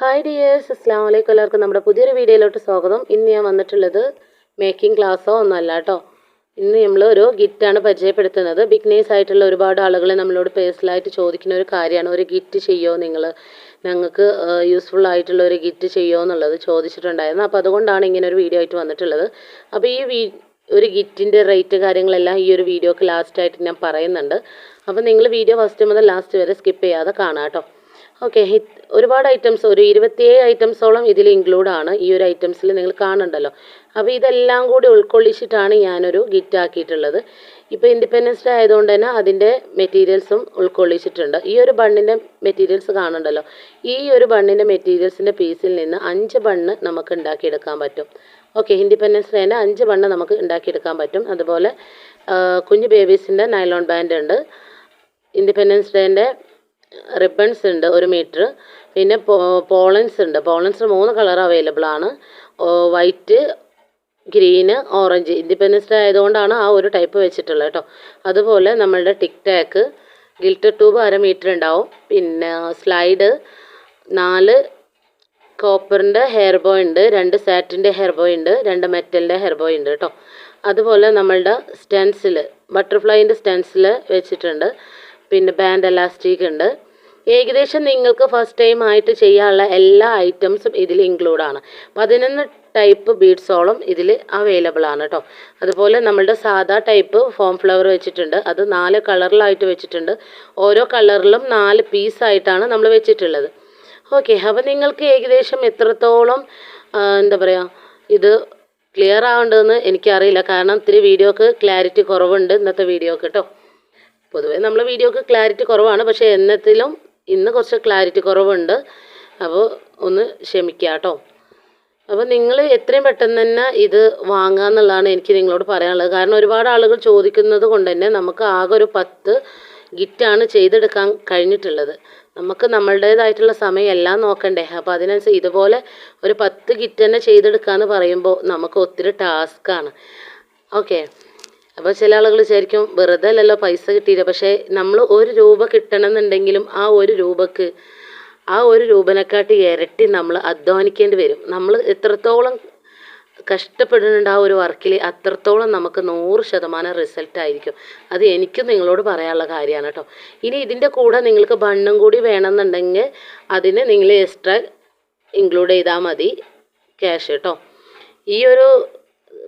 Hi dears അസ്സാം വലൈക്കും എല്ലാവർക്കും നമ്മുടെ പുതിയൊരു വീഡിയോയിലോട്ട് സ്വാഗതം. ഇന്ന് ഞാൻ വന്നിട്ടുള്ളത് മേക്കിംഗ് ക്ലാസ്സോ ഒന്നല്ല കേട്ടോ ഇന്ന് നമ്മൾ ഒരു ഗിറ്റാണ് പരിചയപ്പെടുത്തുന്നത്. ബിഗ്നേഴ്സ് ആയിട്ടുള്ള ഒരുപാട് ആളുകൾ നമ്മളോട് പേഴ്സണലായിട്ട് ചോദിക്കുന്ന ഒരു കാര്യമാണ്. ഒരു ഗിറ്റ് ചെയ്യുമോ നിങ്ങൾ ഞങ്ങൾക്ക് യൂസ്ഫുൾ ആയിട്ടുള്ള ഒരു ഗിറ്റ് ചെയ്യുമോ എന്നുള്ളത് ചോദിച്ചിട്ടുണ്ടായിരുന്നു. അപ്പോൾ അതുകൊണ്ടാണ് ഇങ്ങനെ ഒരു വീഡിയോ ആയിട്ട് വന്നിട്ടുള്ളത്. അപ്പോൾ ഈ വീ ഒരു ഗിറ്റിന്റെ റേറ്റ് കാര്യങ്ങളെല്ലാം ഈ ഒരു വീഡിയോക്ക് ലാസ്റ്റായിട്ട് ഞാൻ പറയുന്നുണ്ട്. അപ്പോൾ നിങ്ങൾ വീഡിയോ ഫസ്റ്റ് മുതൽ ലാസ്റ്റ് വരെ സ്കിപ്പ് ചെയ്യാതെ കാണാം കേട്ടോ ഓക്കെ ഒരുപാട് ഐറ്റംസ് ഒരു ഇരുപത്തിയേഴ് ഐറ്റംസോളം ഇതിൽ ഇൻക്ലൂഡ് ആണ്. ഈ ഒരു ഐറ്റംസിൽ നിങ്ങൾ കാണണ്ടല്ലോ. അപ്പോൾ ഇതെല്ലാം കൂടി ഉൾക്കൊള്ളിച്ചിട്ടാണ് ഞാനൊരു ഗിറ്റ് ആക്കിയിട്ടുള്ളത്. ഇപ്പോൾ ഇൻഡിപെൻഡൻസ് ഡേ ആയതുകൊണ്ട് തന്നെ അതിന്റെ മെറ്റീരിയൽസും ഉൾക്കൊള്ളിച്ചിട്ടുണ്ട്. ഈ ഒരു ബണ്ണിന്റെ മെറ്റീരിയൽസ് കാണണ്ടല്ലോ. ഈ ഒരു ബണ്ണിന്റെ മെറ്റീരിയൽസിന്റെ പീസിൽ നിന്ന് അഞ്ച് ബണ്ണ് നമുക്ക് ഉണ്ടാക്കിയെടുക്കാൻ പറ്റും. ഓക്കെ ഇൻഡിപെൻഡൻസ് ഡേന്റെ അഞ്ച് ബണ്ണ് നമുക്ക് ഉണ്ടാക്കിയെടുക്കാൻ പറ്റും. അതുപോലെ കുഞ്ഞു ബേബീസിന്റെ നൈലോൺ ബാൻഡ് ഉണ്ട്. ഇൻഡിപെൻഡൻസ് ഡേന്റെ റിബൺസ് ഉണ്ട് ഒരു മീറ്റർ പിന്നെ പോളൻസ് ഉണ്ട്. പോളൻസ് മൂന്ന് കളർ അവൈലബിൾ ആണ്. White green orange independence day ആയതുകൊണ്ടാണ് ആ ഒരു ടൈപ്പ് വെച്ചിട്ടുള്ളത് കേട്ടോ. അതുപോലെ നമ്മളുടെ ടിക് ടാക്ക് ഗിൽറ്റർ ട്യൂബ് അര മീറ്റർ ഉണ്ടാവും. പിന്നെ സ്ലൈഡ് നാല് കോപ്പറിന്റെ ഹെയർ ബോയ് ഉണ്ട് രണ്ട് സാറ്റിന്റെ ഹെയർ ബോയ് ഉണ്ട് രണ്ട് മെറ്റലിന്റെ ഹെയർ ബോയ് ഉണ്ട് കേട്ടോ. അതുപോലെ നമ്മളുടെ സ്റ്റെൻസിൽ ബട്ടർഫ്ലൈന്റെ സ്റ്റെൻസിൽ വെച്ചിട്ടുണ്ട്. പിന്നെ ബാൻഡ് എലാസ്റ്റിക് ഉണ്ട്. ഏകദേശം നിങ്ങൾക്ക് ഫസ്റ്റ് ടൈം ആയിട്ട് ചെയ്യാനുള്ള എല്ലാ ഐറ്റംസും ഇതിൽ ഇൻക്ലൂഡ് ആണ്. പതിനൊന്ന് ടൈപ്പ് ബീഡ്സോളം ഇതിൽ അവൈലബിൾ ആണ് കേട്ടോ അതുപോലെ നമ്മളുടെ സാധാ ടൈപ്പ് ഫോം ഫ്ലവർ വെച്ചിട്ടുണ്ട്. അത് നാല് കളറിലായിട്ട് വെച്ചിട്ടുണ്ട്. ഓരോ കളറിലും നാല് പീസായിട്ടാണ് നമ്മൾ വെച്ചിട്ടുള്ളത്. ഓക്കെ അപ്പോൾ നിങ്ങൾക്ക് ഏകദേശം എത്രത്തോളം എന്താ പറയുക ഇത് ക്ലിയർ ആവേണ്ടതെന്ന് എനിക്കറിയില്ല. കാരണം ഇത്തിരി വീഡിയോക്ക് ക്ലാരിറ്റി കുറവുണ്ട് ഇന്നത്തെ വീഡിയോക്ക് കേട്ടോ പൊതുവേ നമ്മൾ വീഡിയോക്ക് ക്ലാരിറ്റി കുറവാണ്. പക്ഷേ എന്നത്തിലും ഇന്ന് കുറച്ച് ക്ലാരിറ്റി കുറവുണ്ട്. അപ്പോൾ ഒന്ന് ക്ഷമിക്കുക കേട്ടോ അപ്പോൾ നിങ്ങൾ എത്രയും പെട്ടെന്ന് തന്നെ ഇത് വാങ്ങുക എന്നുള്ളതാണ് എനിക്ക് നിങ്ങളോട് പറയാനുള്ളത്. കാരണം ഒരുപാട് ആളുകൾ ചോദിക്കുന്നത് കൊണ്ട് തന്നെ നമുക്ക് ആകെ ഒരു പത്ത് ഗിറ്റാണ് ചെയ്തെടുക്കാൻ കഴിഞ്ഞിട്ടുള്ളത്. നമുക്ക് നമ്മളുടേതായിട്ടുള്ള സമയം എല്ലാം നോക്കണ്ടേ. അപ്പോൾ അതിനനുസരിച്ച് ഇതുപോലെ ഒരു പത്ത് ഗിറ്റ് തന്നെ ചെയ്തെടുക്കുക എന്ന് പറയുമ്പോൾ നമുക്ക് ഒത്തിരി ടാസ്ക്കാണ്. ഓക്കെ. അപ്പോൾ ചില ആളുകൾ വിചാരിക്കും വെറുതെ അല്ലല്ലോ പൈസ കിട്ടിയില്ല. പക്ഷേ നമ്മൾ ഒരു രൂപ കിട്ടണമെന്നുണ്ടെങ്കിലും ആ ഒരു രൂപക്ക് ആ ഒരു രൂപനെക്കാട്ടി ഇരട്ടി നമ്മൾ അധ്വാനിക്കേണ്ടി വരും. നമ്മൾ എത്രത്തോളം കഷ്ടപ്പെടുന്നുണ്ട് ആ ഒരു വർക്കിൽ അത്രത്തോളം നമുക്ക് നൂറ് ശതമാനം റിസൾട്ട് ആയിരിക്കും. അത് എനിക്കും നിങ്ങളോട് പറയാനുള്ള കാര്യമാണ് കേട്ടോ. ഇനി ഇതിന്റെ കൂടെ നിങ്ങൾക്ക് ബണ്ണും കൂടി വേണമെന്നുണ്ടെങ്കിൽ അതിന് നിങ്ങൾ എക്സ്ട്രാ ഇൻക്ലൂഡ് ചെയ്താൽ മതി ക്യാഷ് കേട്ടോ. ഈ ഒരു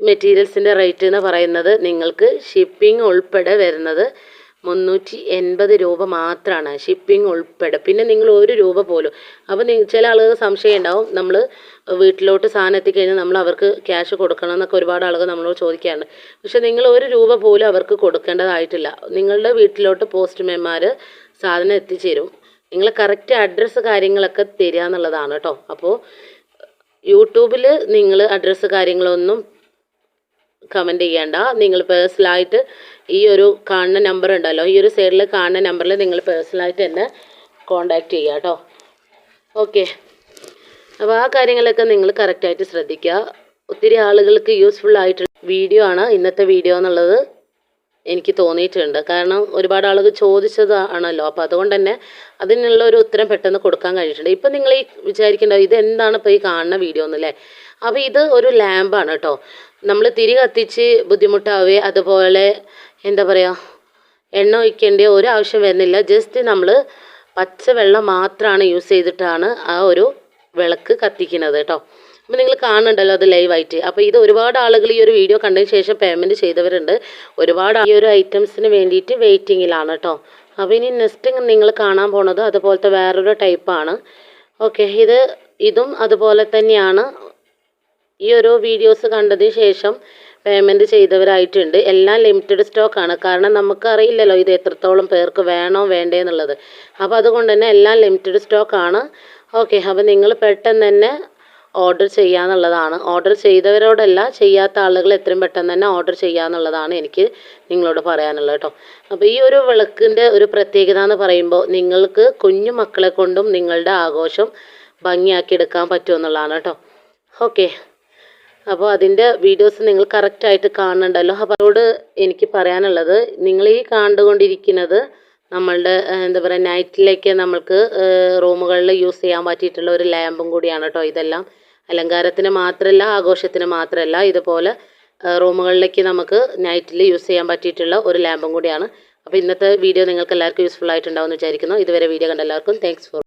മെറ്റീരിയൽസിന്റെ റേറ്റ് എന്ന് പറയുന്നത് നിങ്ങൾക്ക് ഷിപ്പിംഗ് ഉൾപ്പെടെ വരുന്നത് മുന്നൂറ്റി എൺപത് രൂപ മാത്രമാണ് ഷിപ്പിംഗ് ഉൾപ്പെടെ. പിന്നെ നിങ്ങൾ ഒരു രൂപ പോലും. അപ്പോൾ നിങ്ങൾ ചില ആളുകൾ സംശയം ഉണ്ടാവും. നമ്മൾ വീട്ടിലോട്ട് സാധനം എത്തിക്കഴിഞ്ഞാൽ നമ്മൾ അവർക്ക് ക്യാഷ് കൊടുക്കണം എന്നൊക്കെ ഒരുപാട് ആളുകൾ നമ്മളോട് ചോദിക്കാറുണ്ട്. പക്ഷെ നിങ്ങൾ ഒരു രൂപ പോലും അവർക്ക് കൊടുക്കേണ്ടതായിട്ടില്ല. നിങ്ങളുടെ വീട്ടിലോട്ട് പോസ്റ്റ്മാൻമാർ സാധനം എത്തിച്ചേരും. നിങ്ങൾ കറക്റ്റ് അഡ്രസ്സ് കാര്യങ്ങളൊക്കെ തരിക എന്നുള്ളതാണ് കേട്ടോ അപ്പോൾ യൂട്യൂബിൽ നിങ്ങൾ അഡ്രസ്സ് കാര്യങ്ങളൊന്നും കമന്റ് ചെയ്യേണ്ട. നിങ്ങൾ പേഴ്സണലായിട്ട് ഈ ഒരു കാണുന്ന നമ്പർ ഉണ്ടല്ലോ ഈ ഒരു സൈഡിൽ കാണുന്ന നമ്പറിൽ നിങ്ങൾ പേഴ്സണലായിട്ട് എന്നെ കോണ്ടാക്ട് ചെയ്യുക കേട്ടോ ഓക്കെ അപ്പോൾ ആ കാര്യങ്ങളൊക്കെ നിങ്ങൾ കറക്റ്റായിട്ട് ശ്രദ്ധിക്കുക ഒത്തിരി ആളുകൾക്ക് യൂസ്ഫുൾ ആയിട്ടുള്ള വീഡിയോ ആണ് ഇന്നത്തെ വീഡിയോ എന്നുള്ളത്. എനിക്ക് തോന്നിയിട്ടുണ്ട്. കാരണം ഒരുപാട് ആളുകൾ ചോദിച്ചത് ആണല്ലോ അപ്പോൾ അതുകൊണ്ട് തന്നെ അതിനുള്ള ഒരു ഉത്തരം പെട്ടെന്ന് കൊടുക്കാൻ കഴിഞ്ഞിട്ടുണ്ട്. ഇപ്പം നിങ്ങൾ ഈ വിചാരിക്കേണ്ട ഇത് എന്താണ് ഇപ്പോൾ ഈ കാണുന്ന വീഡിയോ എന്നല്ലേ അപ്പോൾ ഇത് ഒരു ലാമ്പാണ് കേട്ടോ നമ്മൾ തിരി കത്തിച്ച് ബുദ്ധിമുട്ടാവേ അതുപോലെ എന്താ പറയുക എണ്ണ ഒഴിക്കേണ്ട ഒരു ആവശ്യം വരുന്നില്ല. ജസ്റ്റ് നമ്മൾ പച്ചവെള്ളം മാത്രമാണ് യൂസ് ചെയ്തിട്ടാണ് ആ ഒരു വിളക്ക് കത്തിക്കുന്നത് കേട്ടോ അപ്പോൾ നിങ്ങൾ കാണുന്നുണ്ടല്ലോ അത് ലൈവായിട്ട് അപ്പോൾ ഇത് ഒരുപാട് ആളുകൾ ഈ ഒരു വീഡിയോ കണ്ടതിന് ശേഷം പേയ്മെന്റ് ചെയ്തവരുണ്ട്. ഒരുപാട് ഈ ഒരു ഐറ്റംസിന് വേണ്ടിയിട്ട് വെയിറ്റിങ്ങിലാണ് കേട്ടോ അപ്പോൾ ഇനി നെക്സ്റ്റ് നിങ്ങൾ കാണാൻ പോണത് അതുപോലത്തെ വേറൊരു ടൈപ്പാണ് ഓക്കെ ഇത് ഇതും അതുപോലെ തന്നെയാണ്. ഈ ഒരു വീഡിയോസ് കണ്ടതിന് ശേഷം പേയ്മെന്റ് ചെയ്തവരായിട്ടുണ്ട്. എല്ലാം ലിമിറ്റഡ് സ്റ്റോക്കാണ് കാരണം നമുക്കറിയില്ലല്ലോ ഇത് എത്രത്തോളം പേർക്ക് വേണോ വേണ്ടേ എന്നുള്ളത്. അപ്പോൾ അതുകൊണ്ട് തന്നെ എല്ലാം ലിമിറ്റഡ് സ്റ്റോക്കാണ് ഓക്കെ അപ്പോൾ നിങ്ങൾ പെട്ടെന്ന് തന്നെ ഓർഡർ ചെയ്യാന്നുള്ളതാണ്. ഓർഡർ ചെയ്തവരോടല്ല ചെയ്യാത്ത ആളുകൾ എത്രയും പെട്ടെന്ന് തന്നെ ഓർഡർ ചെയ്യാന്നുള്ളതാണ് എനിക്ക് നിങ്ങളോട് പറയാനുള്ളത് കേട്ടോ. അപ്പോൾ ഈ ഒരു വിളക്കിന്റെ ഒരു പ്രത്യേകത എന്ന് പറയുമ്പോൾ നിങ്ങൾക്ക് കുഞ്ഞു മക്കളെ കൊണ്ടും നിങ്ങളുടെ ആഘോഷം ഭംഗിയാക്കി എടുക്കാൻ പറ്റുമെന്നുള്ളതാണ് കേട്ടോ. ഓക്കെ. അപ്പോൾ അതിന്റെ വീഡിയോസ് നിങ്ങൾ കറക്റ്റായിട്ട് കാണുന്നുണ്ടല്ലോ. അപ്പോൾ അതോട് എനിക്ക് പറയാനുള്ളത് നിങ്ങൾ ഈ കണ്ടുകൊണ്ടിരിക്കുന്നത് നമ്മളുടെ എന്താ പറയുക നൈറ്റിലേക്ക് നമ്മൾക്ക് റൂമുകളിൽ യൂസ് ചെയ്യാൻ പറ്റിയിട്ടുള്ള ഒരു ലാമ്പും കൂടിയാണ് കേട്ടോ ഇതെല്ലാം. അലങ്കാരത്തിന് മാത്രമല്ല ആഘോഷത്തിന് മാത്രമല്ല ഇതുപോലെ റൂമുകളിലേക്ക് നമുക്ക് നൈറ്റിൽ യൂസ് ചെയ്യാൻ പറ്റിയിട്ടുള്ള ഒരു ലാമ്പും കൂടിയാണ്. അപ്പോൾ ഇന്നത്തെ വീഡിയോ നിങ്ങൾക്ക് എല്ലാവർക്കും യൂസ്ഫുൾ ആയിട്ടുണ്ടാവും എന്ന് വിചാരിക്കുന്നു. ഇതുവരെ വീഡിയോ കണ്ട എല്ലാവർക്കും താങ്ക്സ് ഫോർ